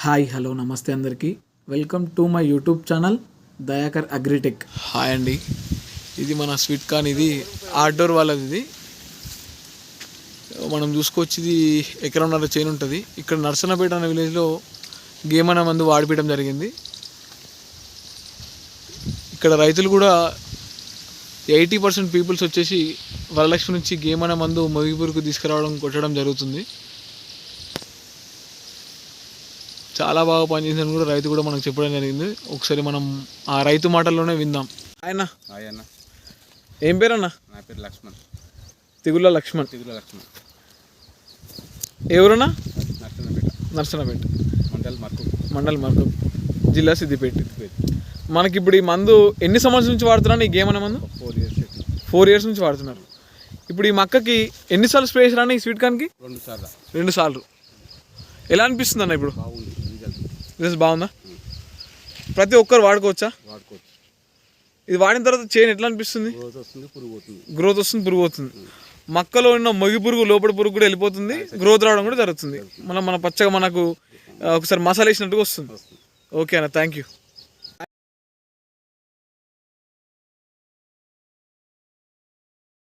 Hi hello నమస్తే అందరికీ. Welcome to my YouTube channel Dayakar agritech. Hi అండి. ఇది మన స్వీట్ కార్న్ ఇది అవుట్డోర్ వాళ్ళది. ఇది మనం చూసుకోవచ్చు ఇది ఎకరంన్నర చైన్ ఉంటుంది. ఇక్కడ నర్సనపేట అనే విలేజ్లో గేమ్ అనే మందు వాడిపించడం జరిగింది. ఇక్కడ రైతులు కూడా ఎయిటీ పర్సెంట్ పీపుల్స్ వచ్చేసి వరలక్ష్మి నుంచి గేమ్ అనే మందు మొగిపూరుకు తీసుకురావడం కొట్టడం జరుగుతుంది. చాలా బాగా పనిచేసిందని కూడా రైతు కూడా మనకు చెప్పడం జరిగింది. ఒకసారి మనం ఆ రైతు మాటల్లోనే విందాం. ఆయన? అన్న. ఏం పేరన్నా? నా పేరు లక్ష్మణ్. తిగుల లక్ష్మణ్. తిగుల లక్ష్మణ్. ఎవరన్నా? నర్సనపేట నర్సనపేట మండల్ మర్కు మండల్ మార్గం జిల్లా సిద్దిపేట. మనకి ఇప్పుడు ఈ మందు ఎన్ని సంవత్సరాల నుంచి వాడుతున్నా ఈ గేమ్ అనే మందు? ఫోర్ ఇయర్స్ ఫోర్ ఇయర్స్ నుంచి వాడుతున్నారు. ఇప్పుడు ఈ మక్కకి ఎన్నిసార్లు స్ప్రే చేసినా ఈ స్వీట్ కార్న్కి? రెండు సార్లు. రెండు సార్లు. ఎలా అనిపిస్తుంది అన్న ఇప్పుడు? బాగుంది. రిజల్ట్ బాగుందా? ప్రతి ఒక్కరు వాడుకోవచ్చా? వాడుకోవచ్చు. ఇది వాడిన తర్వాత చైన్ ఎట్లా అనిపిస్తుంది? గ్రోత్ వస్తుంది పురుగు వస్తుంది మొక్కలో ఉన్న మొగి పురుగు లోపల పురుగు కూడా వెళ్ళిపోతుంది గ్రోత్ రావడం కూడా జరుగుతుంది. మనం మన పచ్చగా మనకు ఒకసారి మసాలా వేసినట్టుగా వస్తుంది. ఓకే అన్న థ్యాంక్ యూ